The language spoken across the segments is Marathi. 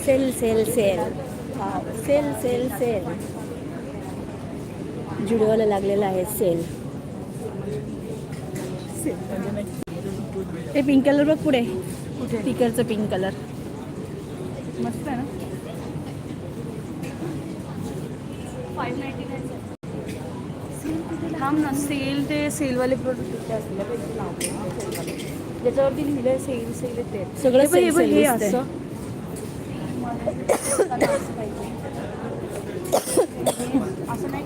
Sale sale sale sale sale sale जुडिओला लागलेला आहे सेल ते पिंक कलर बघ पुढे स्पीकरचं पिंक कलर मस्त आहे ना थांब ना सेल ते सेलवाले प्रोडक्ट असले ज्याच्यावरती लिहिलंय सेल सेल ते. सगळं हे बघ, हे. असं. नाही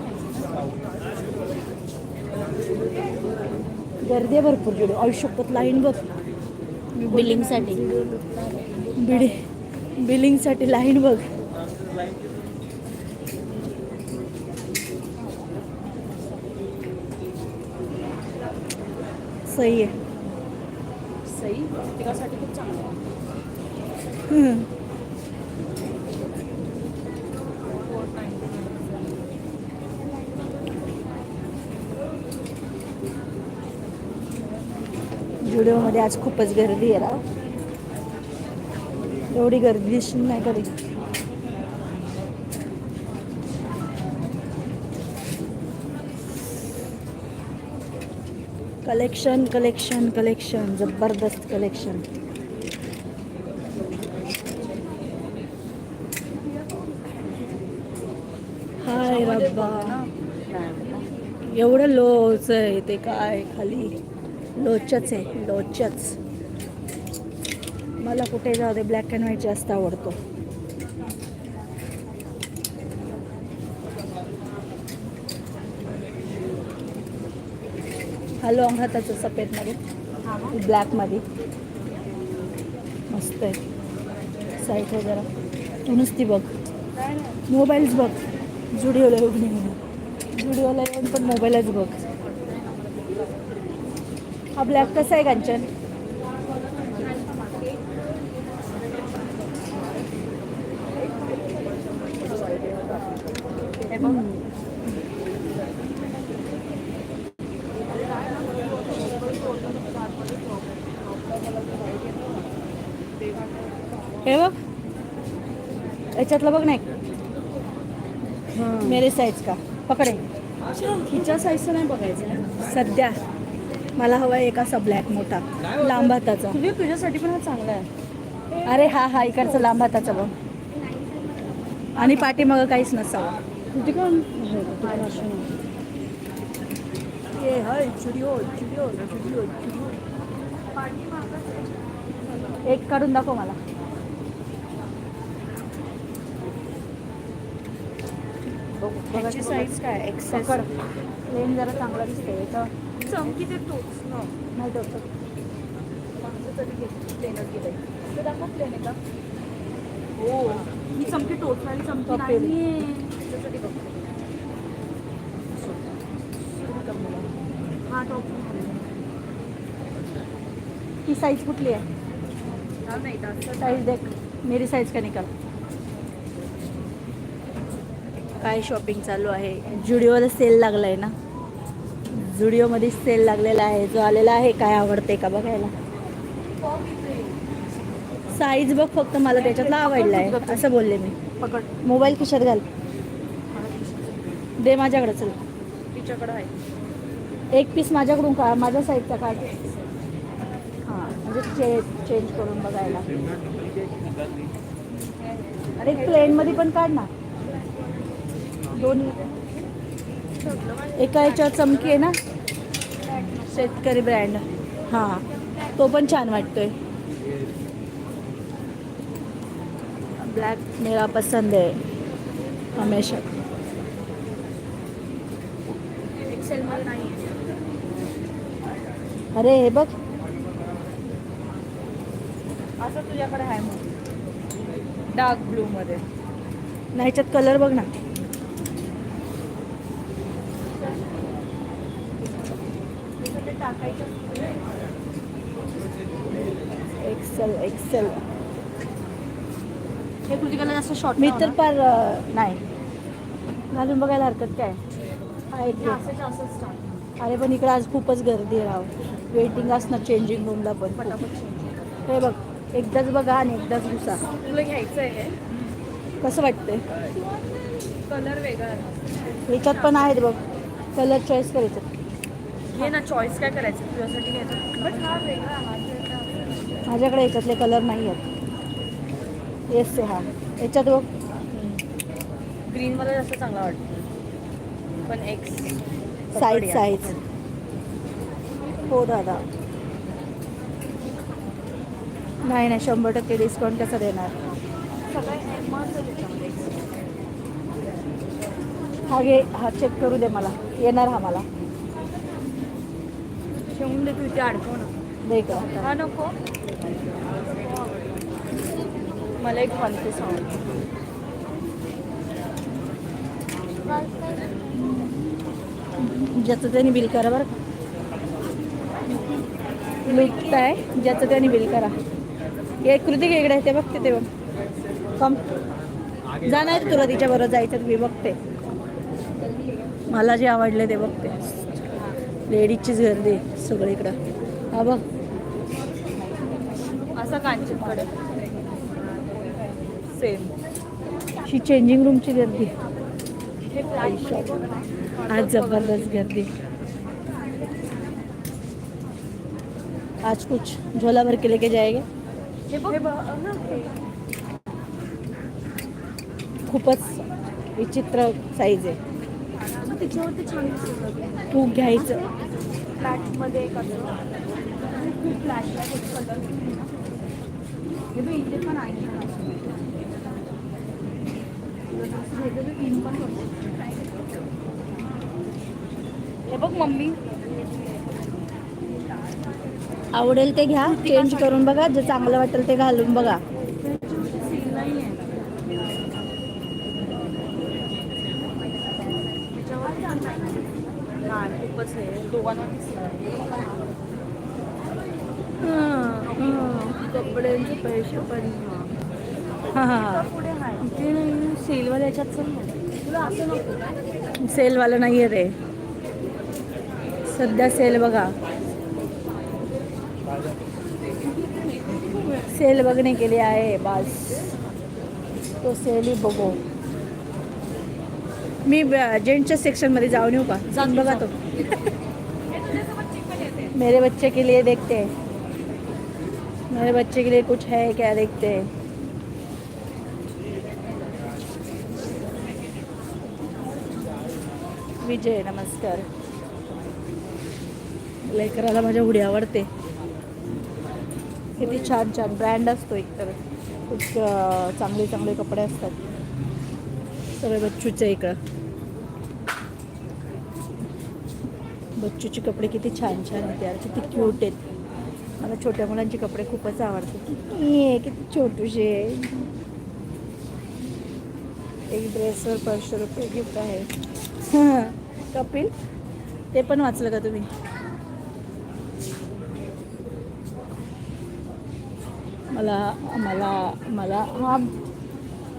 गर्दी भरपूर जुडिओ आयुष्यपत लाईन बघ. बिलिंगसाठी बिडि बिलिंगसाठी लाईन बघ. सही आहे. सई प्रत्येकासाठी खूप चांगलं आहे. जुडिओमध्ये आज खूपच गर्दी आहे राव. एवढी गर्दी दिसून नाही कधी. कलेक्शन कलेक्शन कलेक्शन जबरदस्त कलेक्शन हाय रब्बा एवढं लोच आहे ते काय खाली? लोचच आहे लोचच. मला कुठे जाऊ दे ब्लॅक अँड व्हाईट जास्त आवडतो. हा लॉंग हाताचं सफेदमध्ये. ब्लॅकमध्ये. मस्त आहे. साईट वगैरे. तू नुसती बघ. मोबाईल्स बघ. जुडिओला येऊन नाही जुडिओला येऊन पण मोबाईलच बघ. हा ब्लॅक कसा आहे कांचन हे बघ हे बघ याच्यातलं बघ नाही मेरे साईज का. पकडे. हिच्या साईजचं नाही बघायचं सध्या. मला हवा आहे एक असा ब्लॅक मोठा. लांब हाताचा. तुझ्या तुझ्यासाठी पण हा चांगला आहे. अरे हा हा इकडचा लांब हाताचा बघ. आणि पाठीमागं काहीच नसावं. तुझी पण जुडिओ जुडिओ जुडिओ एक काढून दाखव मला. ह्याची साईज काय? एक्सेस प्लेन जरा चांगला दिसतोय. याचा चमकी ते तोच ना नाही होतं तरी प्लेनच ते दाखव प्लेन आहे का हो. ही चमकी टोचणारी चमकी त्याच्यासाठी बघते. हा टॉप ही साईज कुठली आहे? हा नाही साईज देख. मेरी साईज का निकाल? काय शॉपिंग चालू आहे? जुडिओला सेल लागला आहे ना? जुडिओमध्ये सेल लागलेला आहे. जो आलेला आहे काय आवडते का बघायला? साईज बघ फक्त मला त्याच्यातला आवडला आहे असं बोलले मी. पकड. मोबाईल खिशात घाल. दे माझ्याकडे चल. तिच्याकडं आहे. एक पीस माझ्याकडून का माझ्या साईजचा काढ. हां म्हणजे चे चेंज करून बघायला. अरे प्लेनमध्ये पण काढ ना. दोन्ही एका याच्यावर चमकी आहे ना? शेतकरी ब्रँड हां. तो पण छान वाटतोय. ब्लॅक मेरा पसंद आहे. हमेशा. नाही अरे हे बघ. असं तुझ्याकडे आहे मग. डार्क ब्लूमध्ये ना ह्याच्यात कलर बघ ना. एक्सेल एक्सेल हे जास्त शॉर्ट मी तर फार नाही. घालून बघायला हरकत काय? अरे पण इकडे आज खूपच गर्दी आहे राव. वेटिंग असणार चेंजिंग रूमला पण. हे बघ एकदाच बघा आणि एकदाच घुसा. तुला घ्यायचं आहे? कसं वाटतंय? कलर वेगळा ह्याच्यात पण आहेत बघ. कलर चॉईस करायचं. घे ना चॉईस काय करायचं? तुझ्यासाठी घ्यायचं बट हा वेगळा हा वेगळा. माझ्याकडे याच्यातले कलर नाही आहेत. येस हा. याच्यात बघ. ग्रीन मला जास्त चांगला वाटतो. पण एक्स साईज साईज हो दादा. नाही नाही शंभर टक्के डिस्काउंट कसं देणार सगळं मस्त आहे त्याच्यामध्ये हा घे हा चेक करू दे मला. येणार हा मला. ठेवून दे तू ना दे का हा नको. मला एक वन पीस आवडतो ज्याचं त्याने बिल करा बरं का. लुटताय. ज्याचं त्याने बिल करा. हे कृतिक इकडे ते बघते ते बघ. कम जाणार तुला तिच्याबरोबर जायचं मी बघते. मला जे आवडले ते बघते. लेडीजचीच गर्दी सगळीकडं. हा बघ. असा कांचनकडे सेम ही चेंजिंग रूमची गर्दी आज जबरदस्त गर्दी. आज कुछ झोला भर के लेके जाएंगे? ना हे. खूपच विचित्र साईज आहे. मग त्याच्यावरती छान दिसतं तू घ्यायचं. फ्लॅटमध्ये एक असं. खूप फ्लॅशला एक कलर बघ इथे पण आहे. तीन पण हे बघ मम्मी. आवडेल ते घ्या. चेंज करून बघा. जे चांगलं वाटेल ते घालून बघा सील नाही आहे नाही खूपच आहे. दोघांना कपड्यांचे पैसे पण हां. हां ते नाही सेलवाल्या याच्यात नको. सेलवालं नाही आहे ते सध्या सेल बघा. सेल बघणे के लिए आहे बस. तो सेल ही बघू. मी जेंट्सच्या सेक्शनमध्ये जाऊन येऊ का? जाऊन बघा तो. मेरे बच्चे के लिए देखते हैं। मेरे बच्चे के लिए कुछ है क्या देखते हैं? विजय नमस्कार। लेकराला माझ्या उडी आवडते। किती छान छान ब्रँड असतो एकतर खूप चांगले चांगले कपडे असतात. सगळे बच्चूचे इकडं. बच्चूचे कपडे किती छान छान आहेत यार किती क्यूट आहेत. मला छोट्या मुलांचे कपडे खूपच आवडतात. ये, किती छोटूशे एक ड्रेसवर पाचशे रुपये गिफ्ट आहे. कपिल ते पण वाचलं का तुम्ही? मला मला मला हा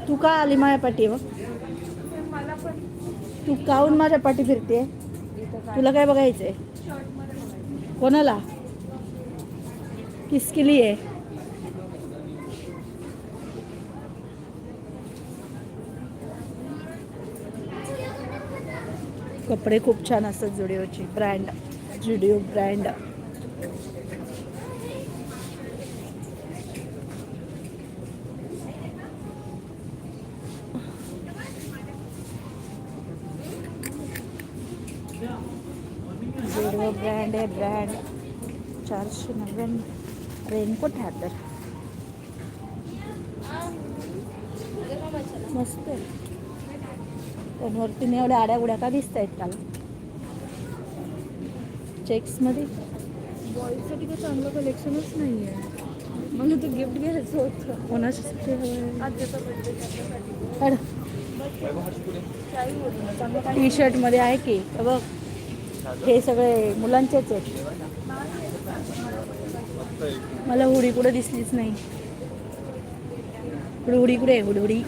तू का आली माझ्या पाठी मग तू काहून माझ्या पाठी फिरते तुला काय बघायचंय? कोणाला? किसकिली आहे कपडे खूप छान असतात जुडिओची brand Zudio brand Zudio brand आहे ब्रँड चारशे नव्याण्णव. रेनकोट आहे तर मस्त आहे. पण वरती एवढ्या आड्या उड्या का दिसत आहेत त्याला चेक्समध्ये बॉईजसाठी काही चांगलं कलेक्शनच नाही आहे मला ते गिफ्ट घ्यायचं होतं. कोणासाठी टी शर्टमध्ये आहे की? हे बघ. हे सगळे मुलांचेच आहेत. मला हुडी कुठं दिसलीच नाही. हुडहुडी कुठे आहे? हुडहुडी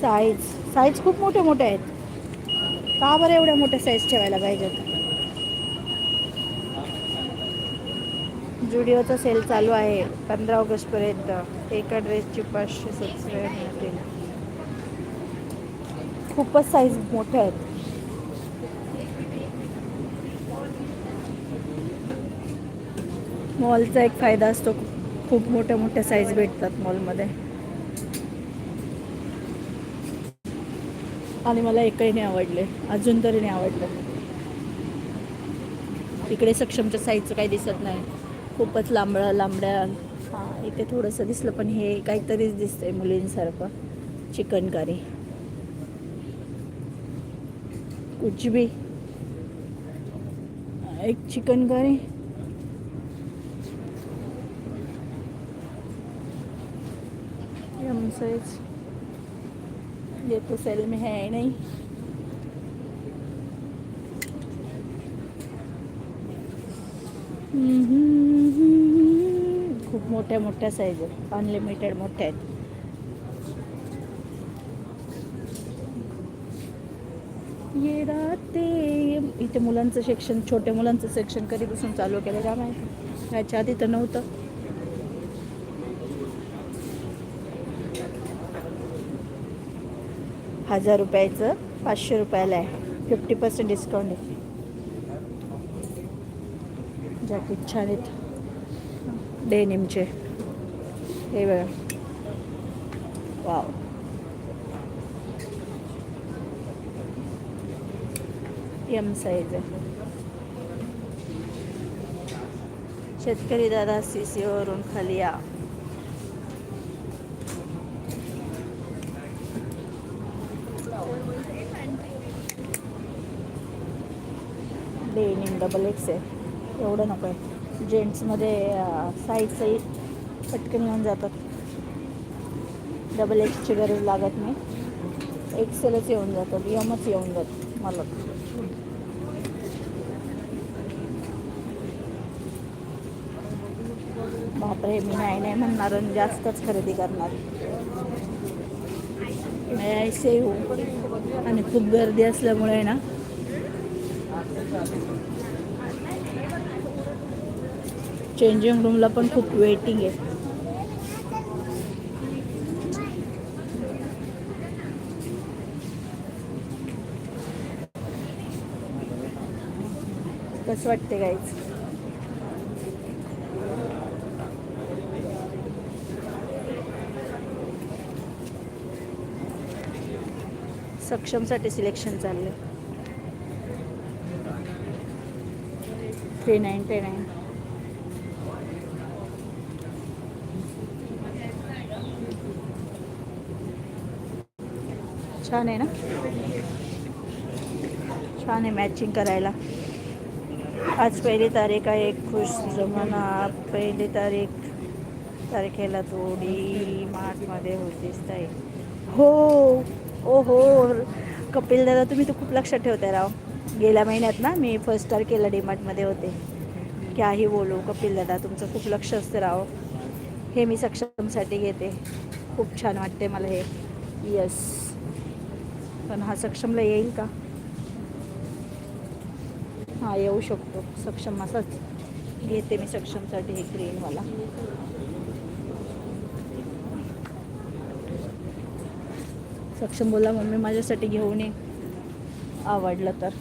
साईज साईज खूप मोठे मोठे आहेत. का बरं एवढ्या मोठ्या साईज ठेवायला पाहिजेत? जुडिओचा सेल चालू आहे पंधरा ऑगस्टपर्यंत. एका ड्रेसची पाचशे सबस्क्राईब मिळतील. खूपच साईज मोठ्या आहेत. मॉलचा एक फायदा असतो खूप मोठ्या मोठ्या साईज भेटतात मॉलमध्ये. आणि मला एकही नाही आवडले अजून तरी नाही आवडलं. इकडे सक्षमच्या साईजचं काही दिसत नाही. खूपच लांबड्या लांबड्या हां इथे थोडंसं दिसलं पण हे काहीतरीच दिसतंय मुलींसारखं. चिकनकारी. कुछ भी एक चिकनकारी. करी ये तो सेल में है नाही नहीं. खूप मोठ्या मोठ्या साईज आहेत. अनलिमिटेड मोठ्या आहेत. ये राते इथे मुलांचं सेक्शन छोट्या मुलांचं सेक्शन कधीपासून चालू केलं का माहिती याच्या आधी तर नव्हतं. हजार रुपयाचं पाचशे रुपयाला आहे. फिफ्टी पर्सेंट डिस्काउंट आहे. जॅकेट छान आहेत. डेनिमचे हे बघा. वाव. एम साईज आहे. शेतकरी दादा सी सी वरून खाली या. डेनिम डबल एक्स आहे. एवढं नको आहे. जेंट्समध्ये साईजही पटकन येऊन जातात. डबल एक्सची गरज लागत नाही. एक्सेलच येऊन जातात यमच येऊन जात मला. बापरे मी नाही नाही म्हणणार आणि जास्तच खरेदी करणार. म्हणजे ऐसे आणि खूप गर्दी असल्यामुळे ना. चेंजिंग रूमला पण खूप वेटिंग आहे. कसं वाटते गाईच सक्षमसाठी सिलेक्शन चाललं थ्री नाईन थ्री नाईन छान आहे ना? छान आहे मॅचिंग करायला. आज पहिली तारीख आहे खुश जमाना. पहिली तारीख तारखेला थोडी मार्चमध्ये होतीच ताई. हो ओ हो. कपिल दादा तुम्ही तर खूप लक्षात ठेवताय राव. गेल्या महिन्यात ना मी फर्स्ट तारखेला डीमार्टमध्ये होते. काही बोलू कपिल दादा तुमचं खूप लक्ष असतं राव. हे मी सक्षमसाठी घेते. खूप छान वाटते मला हे. यस पण हा सक्षमला येईल का? हा येऊ शकतो. सक्षम असाच. घेते मी सक्षमसाठी हे ग्रीनवाला सक्षम बोला मम्मी माझ्यासाठी घेऊन ये. आवडलं तर.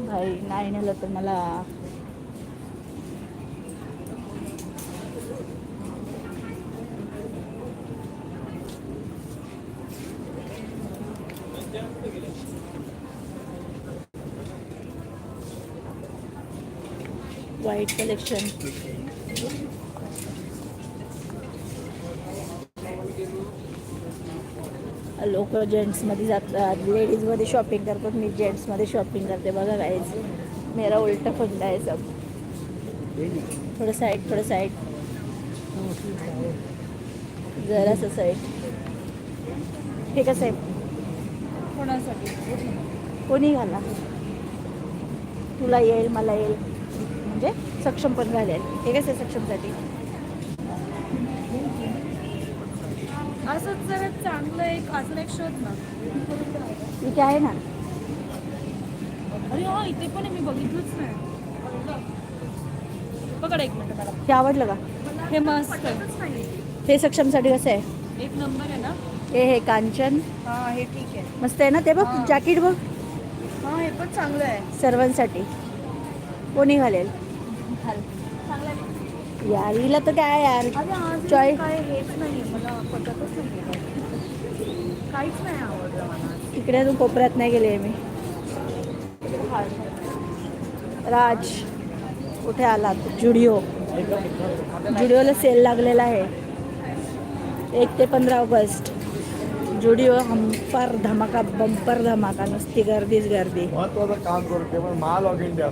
भाई नाही नेलं तर मला वाईट कलेक्शन लोक जेंट्समध्ये जातात. लेडीजमध्ये शॉपिंग करतात. मी जेंट्समध्ये शॉपिंग करते. बघा काहीच मेरा उलटा फंडा आहे सब. थोडं साईड थोडं साईड जरासं साईड हे कसं आहे? कोणासाठी? कोणी घाला? तुला येईल मला येईल. म्हणजे? सक्षम पण घालेल हे कसं सक्षमसाठी असंच जरा चांगलं एक अजून एक शोध ना. इथे आहे ना? अरे हा इथे पण आहे मी बघितलंच नाही. पकड एक मिनिट मला हे आवडलं का? हे मस्त आहे. हे सक्षमसाठी कसं आहे? एक नंबर आहे ना? हे हे कांचन. हा हे ठीक आहे. मस्त आहे ना ते बघ? हा. जॅकेट बघ. हा हे पण चांगलं आहे. सर्वांसाठी. कोणी घालेल? यार हिला तर काय यार? नाही काहीच नाही आवडलं मला इकडे अजून कोपऱ्यात नाही गेले मी. राज कुठे आलात? जुडिओ. जुडिओला सेल लागलेला आहे. एक ते पंधरा ऑगस्ट. जुडिओ हंपर धमाका बंपर धमाका नुसती गर्दीच गर्दी. महत्वाचं काम करते पण माल ऑफ इंडिया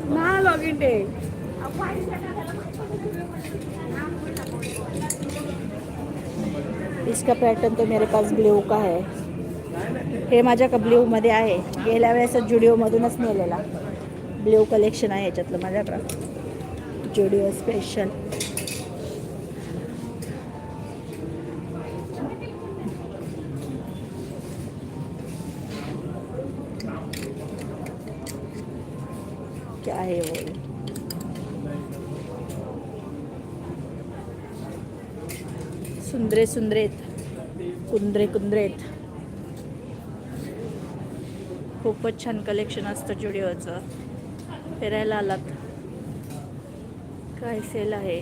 इसका पैटर्न तो मेरे पास ब्ल्यू का है। हे माझ्या ब्ल्यूमध्ये आहे. गेल्या वेळेस जुडिओमधूनच नेलेला. ब्ल्यू कलेक्शन आहे याच्यातलं माझ्याकडं. जुडिओ स्पेशल क्या है वो? सुंदरे सुंदरेत कुंद्रे कुंद्रेत खूपच छान कलेक्शन असतं जुडिओचं फिरायला आलात. काय सेल आहे?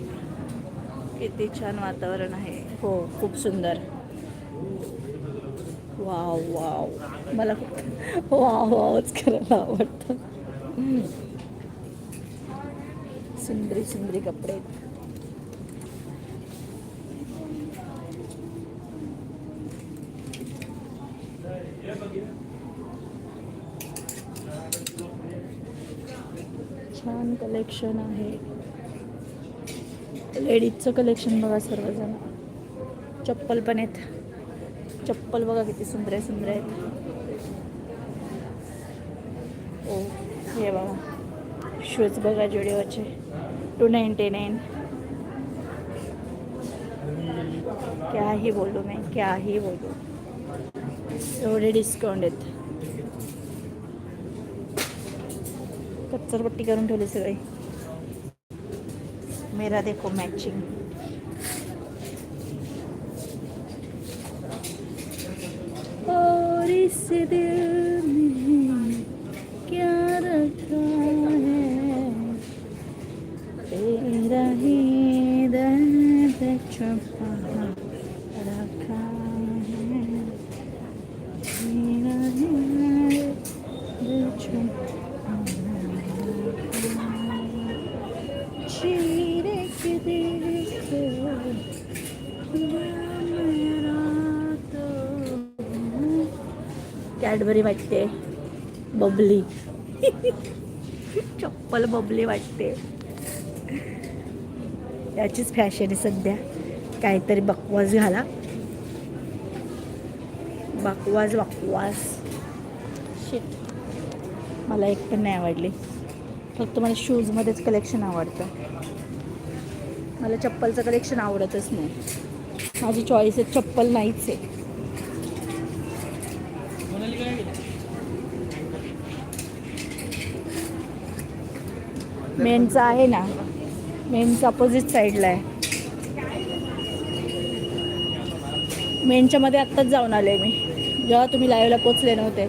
किती छान वातावरण आहे. हो खूप सुंदर. Wow wow. मला वाव वावच करायला आवडतं. सुंदरी सुंदरी कपडे छान कलेक्शन आहे. लेडीजचं कलेक्शन बघा सर्वजण. चप्पल पण आहेत. चप्पल बघा किती सुंदर आहे सुंदर आहेत. ओ हे बघा. शूज बघा जुडिओचे टू नाईन्टी नाईन क्या ही बोलू मैं क्या ही बोलू. एवढे डिस्काउंट आहेत. कच्चरपट्टी करून ठेवली सगळी. मेरा देखो मॅचिंग और इस दिल में क्या रखा? कॅडबरी वाटते. बबली चप्पल बबली वाटते. याचीच फॅशन आहे सध्या. काहीतरी बकवास घाला. बकवास बकवास. शिट मला एक पण नाही आवडली. फक्त मला शूजमध्येच कलेक्शन आवडतं. मला चप्पलचं कलेक्शन आवडतच नाही. माझी चॉईस आहे चप्पल नाहीच आहे. मेनचा आहे ना. मेनचा अपोजिट साईडला आहे. मेनच्या मध्ये आत्ताच जाऊन आले मी. जेव्हा तुम्ही लाईव्हला पोचले नव्हते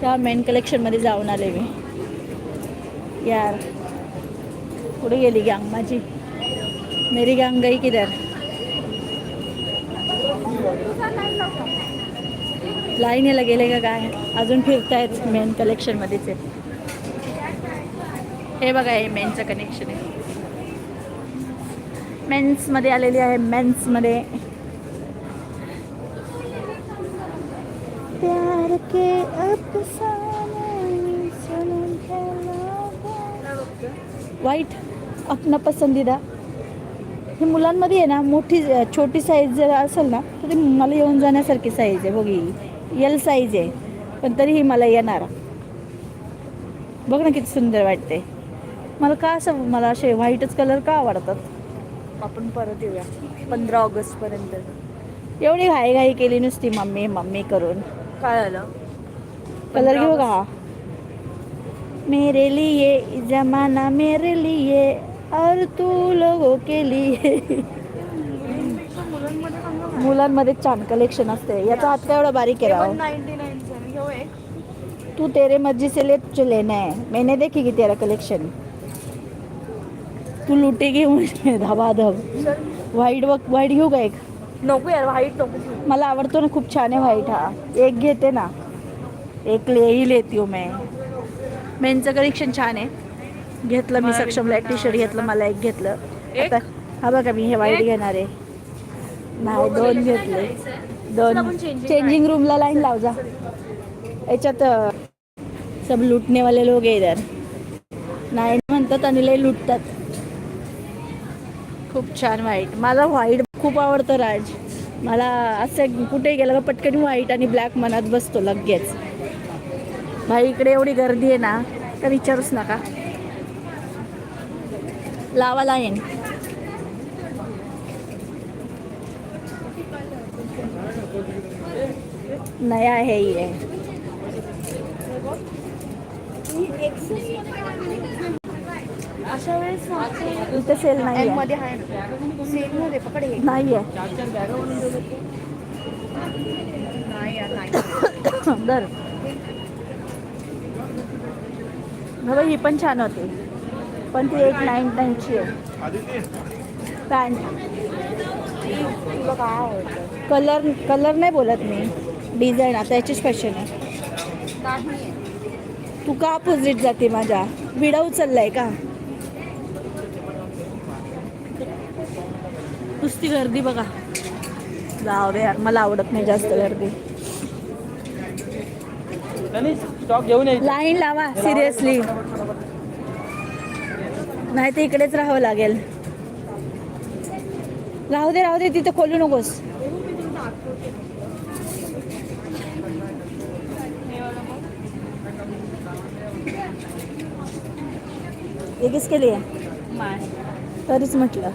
तेव्हा मेन कलेक्शनमध्ये जाऊन आले मी. यार कुठे गेली गँग माझी? मेरी गँग गई किधर? लाईनीला गेले का काय? अजून फिरतायत मेन कलेक्शनमध्येच आहे हे बघा हे मेनचं कनेक्शन आहे. मेन्समध्ये आलेली आहे मेन्समध्ये प्यार के वाईट अपना पसंदीदा. हे मुलांमध्ये आहे ना मोठी छोटी साईज जर असेल ना तर ती मला येऊन जाण्यासारखी साईज आहे. बघी एल साईज आहे. पण तरीही मला येणार. बघ ना किती सुंदर वाटते मला का असं मला असे व्हाईटच कलर का आवडतात? आपण परत येऊया. पंधरा ऑगस्टपर्यंत एवढी घाई घाई केली नुसती मम्मी मम्मी करून. काय झालं कलर घेऊ का? मेरे लिए जमाना मेरे लिए और तू लोगों के लिए. मुलांमध्ये छान कलेक्शन असते. याचा हात काय एवढा बारीक एक. तू तेरे मर्जी से ले तुझे लेना है मैंने देखी की तेरा कलेक्शन तू लुटेगी मुझे धबाधब. चल व्हाईट बघ व्हाईट घेऊ का एक? नको यार व्हाईट नको. मला आवडतो ना खूप छान आहे व्हाईट हा. एक घेते ना. एक ले ही लेती हूँ मैं. मेनचं कलेक्शन छान आहे. घेतलं मी मला सक्षमला एक टी शर्ट घेतलं मला एक घेतलं. एक? आता हा बघा मी हे व्हाईट एक? घेणार आहे. नाही दोन घेतले. दोन. चेंजिंग रूमला लाईन लाव जा. याच्यात अं, सब लुटणे वाले लोक आहे इधर. नाही म्हणतात आणि लय लुटतात. खूप छान व्हाईट मला व्हाईट खूप आवडतं राज. मला असं कुठे गेलं का पटकन व्हाईट आणि ब्लॅक मनात बसतो लगेच. भाई इकडे एवढी गर्दी आहे ना तर विचारूच नका. लावा लाईन नया है ये. अशा वेळेस इथं सेल नाही M मध्ये आहे सेल मध्ये पकड हे नाही आहे नाही यार नाही. दर बाबा ही पण छान होती. पण ती एक नाईन नाईनची आहे. पॅन्ट तुला काय आवडतं कलर कलर नाही बोलत मी. डिझाईन आता याचीच फॅशन आहे. नाही. तू का अपोजिट जाते माझ्या? विडा उचललाय का? नुसती गर्दी बघा. जाऊ दे यार मला आवडत नाही जास्त गर्दी. लाईन लावा सिरियसली नाही तर इकडेच राहावं लागेल. राहू दे राहू दे तिथं खोलू नकोस. ये किसके लिए तरीच म्हटलं.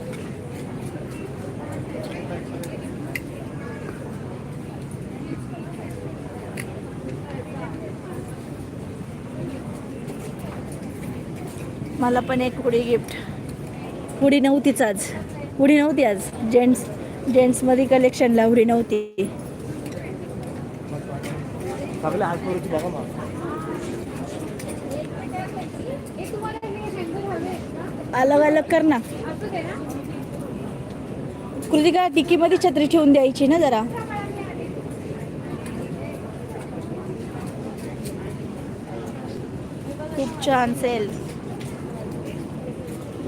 मला पण एक हुडी गिफ्ट हुडी नव्हतीच आज. हुडी नव्हती आज. जेंट्स जेंट्समध्ये कलेक्शनला हुडी नव्हती. अलग अलग कर ना. कृतिका टिकीमध्ये छत्री ठेवून द्यायची ना जरा. खूप छान सेल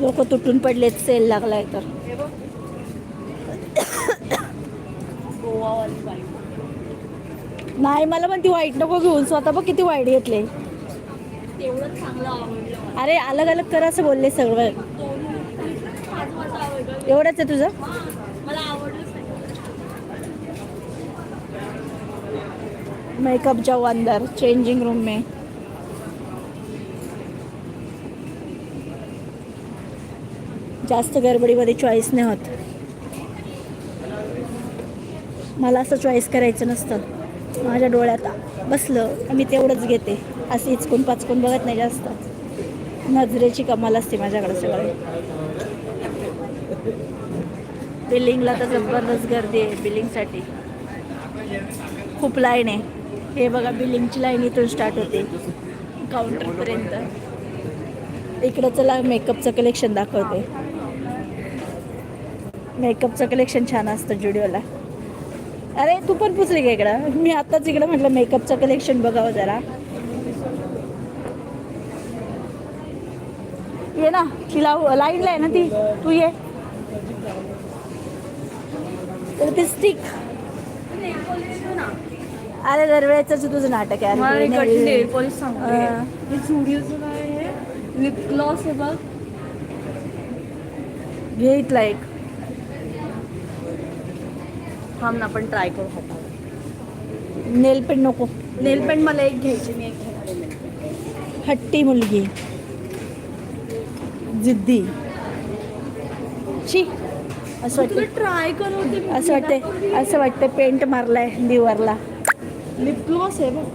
लोक तुटून पडलेत सेल लागलाय तर. नाही मला पण ती वाईट नको घेऊन. स्वतः बघ किती वाईट घेतले. अरे अलग अलग कर असं बोलले सगळं. एवढंच आहे तुझं? मेकअप जाऊ अंदर चेंजिंग रूम में. जास्त गडबडीमध्ये चॉईस नाही होत. मला असं चॉईस करायचं नसतं. माझ्या डोळ्यात बसलं मी तेवढंच घेते. असं इचकून पाचकून बघत नाही जास्त. नजरेची कमाल असते माझ्याकडे सगळं. बिल्डिंगला तर जबरदस्त गर्दी आहे बिल्डिंगसाठी. खूप लाईन आहे. हे बघा बिल्डिंगची लाईन इथून स्टार्ट होते. काउंटरपर्यंत इकडं चला मेकअपचं कलेक्शन दाखवते. मेकअपचं कलेक्शन छान असतं जुडिओला अरे तू पण पुचली का इकडं? मी आताच इकडं म्हटलं मेकअपचं कलेक्शन बघावं जरा. ये ना तिला लाईनला आहे ना ती? तू ये. तर ते स्टिक अरे दरवेळेच तुझं नाटक आहे. काय आहे? लिप ग्लॉस आहे बघ. घे इथला एक थांब ना आपण ट्राय करू हातावर. नेल पेंट नको. नेल पेंट मला एक घ्यायची मी एक घेणार. हट्टी मुलगी. जिद्दी. शी असं वाटतं ट्राय मी. असं वाटते असं वाटतं पेंट मारलाय दिवारला. लिप ग्लॉस आहे बघ.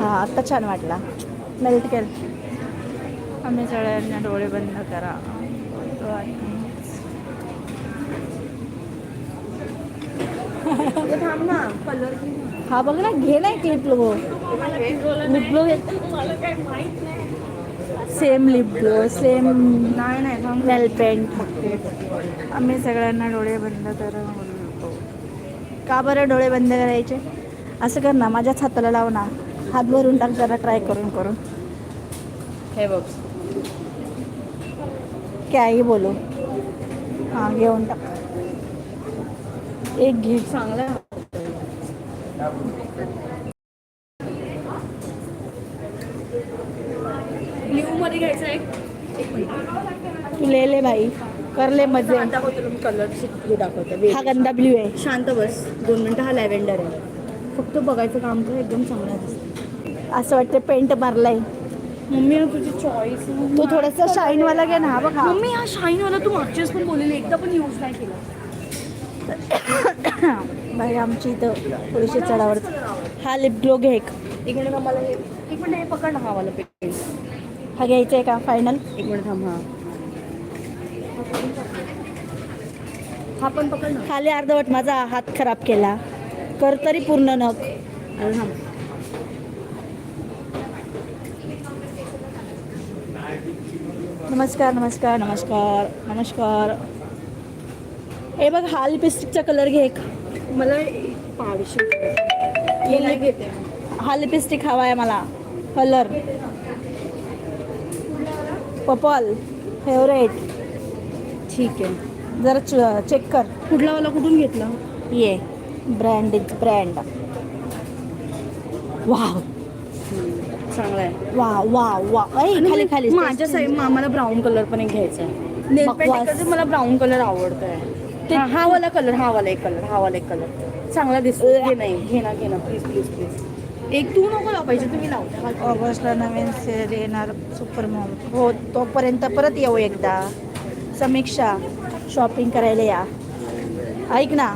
हा आता छान वाटला. मेल्ट केलं. आम्ही सगळ्यांना डोळे बंद करा अगं थांब ना कलर हा बघ ना घे ना एक लिप ग्लो लिप ग्लो काय नाही सेम लिप ग्लो सेम नाही नाही नेल पेंट आम्ही सगळ्यांना डोळे बंद करा बोलतो का बरं डोळे बंद करायचे? असं कर ना माझ्याच हाताला लाव ना. हात भरून टाक जरा ट्राय करून करून. हे बघ. काही बोलू? हां घेऊन टाक. एक घे चांगला ब्ल्यू मध्ये घ्यायचा एक ले ले भाई कर ले मजे. कलर दाखवते. हा गंदा ब्ल्यू आहे. शांत बस. दोन मिनिटं हा लॅव्हेंडर आहे. फक्त बघायचं काम कर एकदम चांगला दिसतं असं वाटतं पेंट मारलाय मम्मी तुझी चॉईस तू थोडंसं शाईनवाला घे ना हा बघ मम्मी हा शाईन वाला तू मागच्याच पण बोललेली एकदा पण यूज नाही केला. भाई आमची इथं थोडीशी चढावर हा लिप ग्लो घे एक. एक मिनिट मला हे एक मिनिट हे पकड हा वाला पेन हा घ्यायचा आहे का? फायनल एक मिनिट थांब हा. हा पण पकड खाली अर्धवट माझा हात खराब केला. कर तरी पूर्ण नख. नमस्कार नमस्कार नमस्कार नमस्कार. हे बघ हा लिपस्टिकचा कलर घे एक. मला हे हा लिपस्टिक हवा आहे मला. कलर पर्पल फेवरेट ठीक आहे. जरा चेक कर. कुठला वाला कुठून घेतला? ये. ब्रँड इज ब्रँड वाव चांगला आहे. वा वा वा खाली खाली. माझ्या साईड मला ब्राऊन कलर पण एक घ्यायचा आहे. नेल. मला ब्राऊन कलर आवडत आहे हा हा. वाला कलर हा वाला एक कलर हा वाला एक कलर चांगला दिसतो घे नाही घे ना घे ना. प्लीज प्लीज प्लीज एक तू नको लाव पाहिजे तुम्ही लावता ऑगस्टला नवीन सेल येणार सुपर मॉल हो तोपर्यंत परत येऊ एकदा. समीक्षा शॉपिंग करायला या. ऐक ना.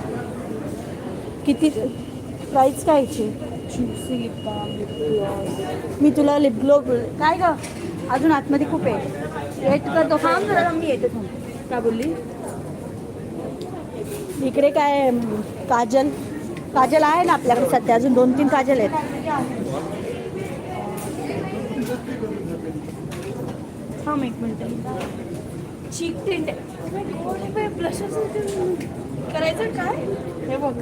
किती प्राईस कायची मी तुला लिप ग्लो काय ग? अजून आतमध्ये खूप आहे. वेट करतो थांब जरा मी येते थांब. काय बोलली? इकडे काय काजल काजल आहे ना आपल्याकडे सध्या अजून दोन तीन काजल आहेत. थांब एक मिनिट. चीक टिंट. ब्लशर्स करायचं काय? हे बघ.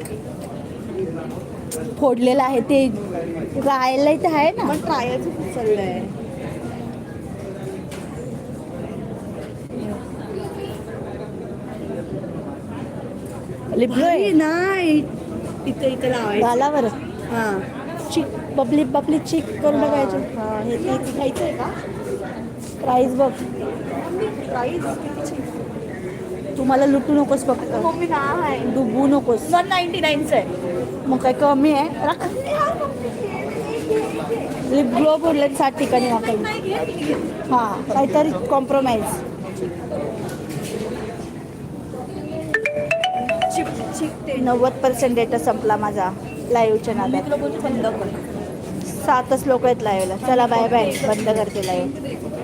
फोडलेलं आहे ते राहायला इथे आहे ना. पण ट्रायचं खूप चाललंय लिप आहे नाही इथे इथे लावायचं. गालावर. हा. चिक बबली बबली चिक करून बघायचं. हा हे ते ते घ्यायचं आहे का? प्राईस बघ. प्राईस तुम्हाला लुटू नकोस फक्त. मम्मी नाही डुबू नकोस. वन नाईन्टी नाईनचं आहे. मग काय कमी आहे? राख. लिप ग्लो बोलले साठ ठिकाणी वापरलं. हां काहीतरी कॉम्प्रोमाइज नव्वद पर्सेंट डेटा संपला माझा लाईव्हच्या नादात. बंद कर सातच लोक आहेत लाईव्हला चला बाय बाय बंद करते लाईव्ह